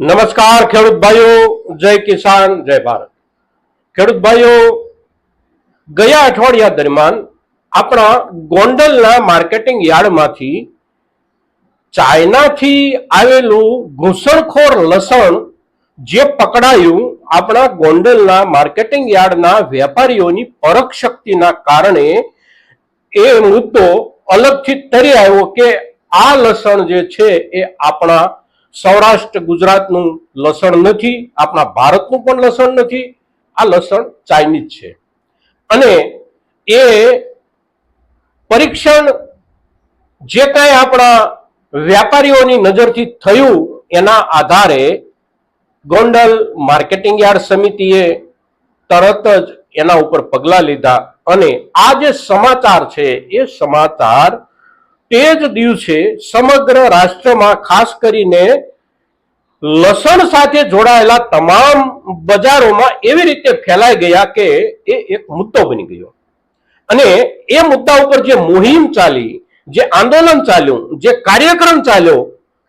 નમસ્કાર ખેડૂત ભાઈઓ, જય કિસાન, જય ભારત. ખેડૂત ભાઈઓ, ગયા અઠવાડિયા દરમિયાન આપણા ગોંડલના માર્કેટિંગ યાર્ડમાંથી ચાઇનાથી આવેલું ઘૂસણખોર લસણ જે પકડાયું આપણા ગોંડલના માર્કેટિંગ યાર્ડના વેપારીઓની પરખ શક્તિના કારણે એ મુદ્દો અલગથી તરી આવ્યો કે આ લસણ જે છે એ આપણા સૌરાષ્ટ્ર ગુજરાતનું લસણ નથી, આપણા ભારતનું પણ લસણ નથી, આ લસણ ચાઇનીઝ છે. અને એ પરીક્ષણ જે કાંઈ આપણા વેપારીઓની નજરથી થયું, એના આધારે ગોંડલ માર્કેટિંગ યાર્ડ સમિતિએ તરત જ એના ઉપર પગલાં લીધા. અને આ જે સમાચાર છે, એ સમાચાર તે જ દિવસે સમગ્ર રાષ્ટ્રમાં ખાસ કરીને લસણ સાથે જોડાયેલા તમામ બજારોમાં એવી રીતે ફેલાઈ ગયા કે એ એક મુદ્દો બની ગયો. અને એ મુદ્દા ઉપર જે મુહિમ ચાલી, જે આંદોલન ચાલ્યું, જે કાર્યક્રમ ચાલ્યો,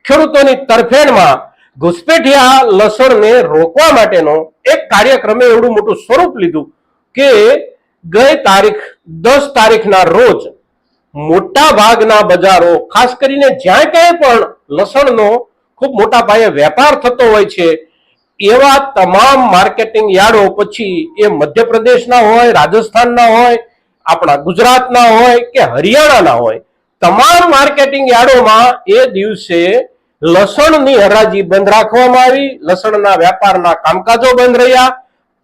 ખેડૂતોની તરફેણમાં ઘુસપેઠિયા લસણને રોકવા માટેનો એક કાર્યક્રમે એવડું મોટું સ્વરૂપ લીધું કે ગઈ તારીખ, દસ તારીખના રોજ મોટા ભાગના બજારો, ખાસ કરીને જ્યાં ક્યાંય પણ લસણનો ખૂબ મોટા પાયે વેપાર થતો હોય છે, એવા તમામ માર્કેટિંગ યાર્ડો પછી એ મધ્યપ્રદેશના હોય, રાજસ્થાનના હોય, આપણા ગુજરાતના હોય કે હરિયાણાના હોય, તમામ માર્કેટિંગ યાર્ડોમાં એ દિવસે લસણની હરાજી બંધ રાખવામાં આવી, લસણના વેપારના કામકાજો બંધ રહ્યા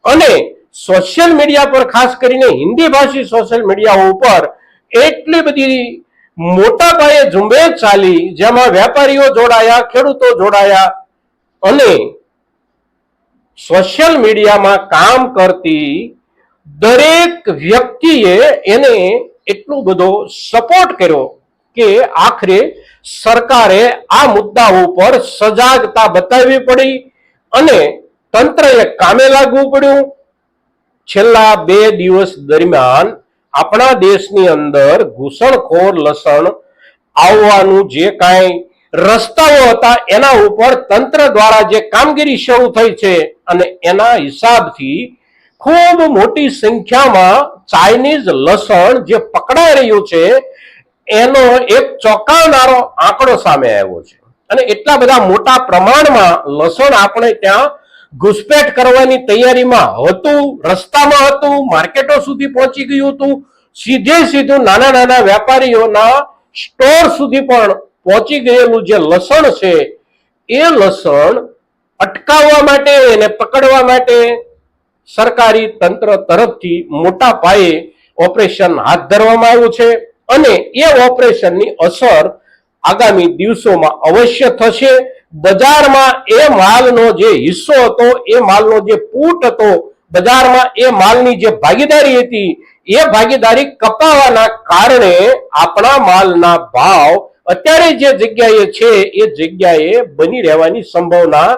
અને સોશિયલ મીડિયા પર ખાસ કરીને હિન્દી ભાષી સોશિયલ મીડિયા ઉપર એટલી બધી મોટા પાયે ઝુંબેશ ચાલી, જેમાં વેપારીઓ જોડાયા, ખેડૂતો જોડાયા અને સોશિયલ મીડિયામાં કામ કરતી દરેક વ્યક્તિએ એને એટલો બધો સપોર્ટ કર્યો કે આખરે સરકારે આ મુદ્દા ઉપર સજાગતા બતાવવી પડી અને તંત્રએ કામે લાગવું પડ્યું. છેલ્લા બે દિવસ દરમિયાન આપણા દેશની અંદર ઘૂસણખોર લસણ આવવાનું જે કાંઈ રસ્તાઓ હતા, એના ઉપર તંત્ર દ્વારા જે કામગીરી શરૂ થઈ છે અને એના હિસાબથી ખૂબ મોટી સંખ્યામાં ચાઇનીઝ લસણ જે પકડાઈ રહ્યું છે, એનો એક ચોંકાવનારો આંકડો સામે આવ્યો છે. અને એટલા બધા મોટા પ્રમાણમાં લસણ આપણે ત્યાં ઘુસપેઠ કરવાની તૈયારીમાં હતું, રસ્તામાં હતું, માર્કેટો સુધી પહોંચી ગયું હતું. સીધે સીધું નાના નાના વેપારીઓના સ્ટોર સુધી પણ પહોંચી ગયેલું જે લસણ છે, એ લસણ અટકાવવા માટે એને પકડવા માટે સરકારી તંત્ર તરફથી મોટા પાયે ઓપરેશન હાથ ધરવામાં આવ્યું છે અને એ ઓપરેશનની અસર આગામી દિવસોમાં અવશ્ય થશે. બજારમાં એ માલનો જે હિસ્સો હતો, એ માલનો જે પૂટ હતો, બજારમાં એ માલની જે ભાગીદારી હતી, એ ભાગીદારી કપાવાના કારણે આપણા માલના ભાવ અત્યારે જે જગ્યાએ છે, એ જગ્યાએ બની રહેવાની સંભાવના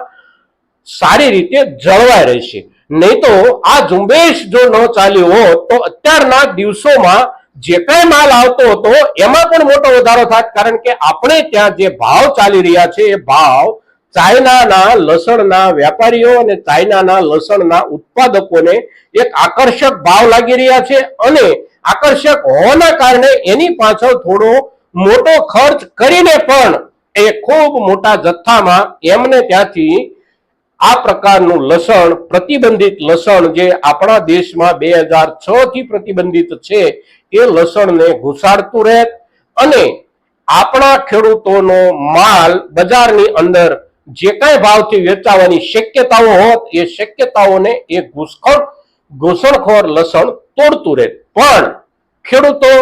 સારી રીતે જળવાઈ રહેશે નહીં તો આ ઝુંબેશ જો ન ચાલ્યો હોત, તો અત્યારના દિવસોમાં જે કઈ માલ આવતો હતો, એમાં પણ મોટો વધારો થાય કારણ કે આપણે ત્યાં જે ભાવ ચાલી રહ્યા છે, એ ભાવ ચાઇનાના લસણના વેપારીઓ અને ચાઇનાના લસણના ઉત્પાદકોને એક આકર્ષક ભાવ લાગી રહ્યા છે અને આકર્ષક હોવાના કારણે એની પાછળ થોડો મોટો ખર્ચ કરીને પણ એ ખૂબ મોટા જથ્થામાં એમને ત્યાંથી આ પ્રકારનું લસણ, પ્રતિબંધિત લસણ જે આપણા દેશમાં બે હજાર છ થી પ્રતિબંધિત છે, એ લસણને ઘુસાડતું રહે અને આપણા ખેડૂતોનો માલ બજારની અંદર જે કઈ ભાવથી વેચાવાની શક્યતાઓ હોત, એ શક્યતાઓને એ ઘૂસખોર, ઘૂસણખોર લસણ તોડતું રહે. પણ ખેડૂતો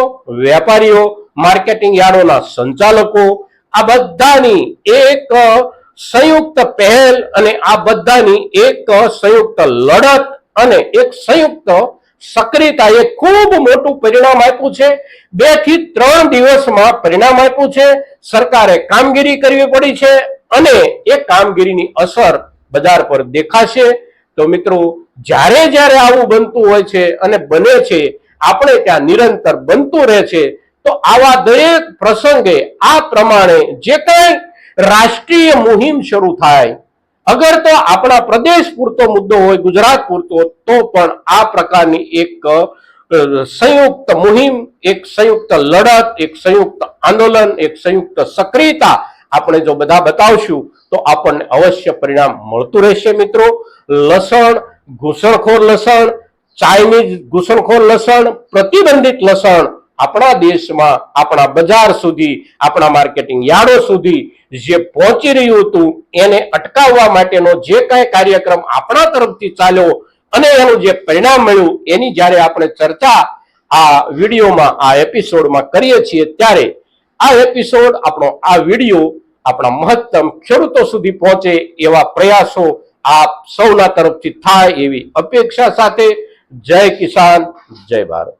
વેપારીઓ માર્કેટિંગ યાર્ડોના સંચાલકો, આ બધાની એક સંયુક્ત પહેલ અને આ બધાની એક સંયુક્ત લડત અને એક સંયુક્ત સક્રિયતાએ ખૂબ મોટું પરિણામ આપ્યું છે. બેથી ત્રણ દિવસમાં પરિણામ આપ્યું છે. સરકારે કામગીરી કરવી પડી છે અને એ કામગીરીની અસર બજાર પર દેખાશે. તો મિત્રો, જ્યારે જ્યારે આવું બનતું હોય છે અને બને છે, આપણે ત્યાં નિરંતર બનતું રહે છે, તો આવા દરેક પ્રસંગે આ પ્રમાણે જે કંઈ રાષ્ટ્રીય મુહિમ શરૂ થાય. અગર તો આપણા પ્રદેશ પૂરતો મુદ્દો હોય, ગુજરાત પૂરતો તો પણ આ પ્રકારની એક સંયુક્ત મુહિમ, એક સંયુક્ત લડત, એક સંયુક્ત આંદોલન, એક સંયુક્ત સક્રિયતા આપણે જો બધા બતાવશું, તો આપણને અવશ્ય પરિણામ મળતું રહેશે મિત્રો. લસણ, ઘૂસણખોર લસણ, ચાઇનીઝ ઘૂસણખોર લસણ, પ્રતિબંધિત લસણ આપણા દેશમાં, આપણા બજાર સુધી, આપણા માર્કેટિંગ યાર્ડો સુધી જે પહોંચી રહ્યું હતું, એને અટકાવવા માટેનો જે કાંઈ કાર્યક્રમ આપણા તરફથી ચાલ્યો અને એનું જે પરિણામ મળ્યું, એની જ્યારે આપણે ચર્ચા આ વિડીયોમાં, આ એપિસોડમાં કરીએ છીએ, ત્યારે આ એપિસોડ, આપણો આ વીડિયો આપણા મહત્તમ ખેડૂતો સુધી પહોંચે એવા પ્રયાસો આપ સૌના તરફથી થાય એવી અપેક્ષા સાથે. જય કિસાન, જય ભારત.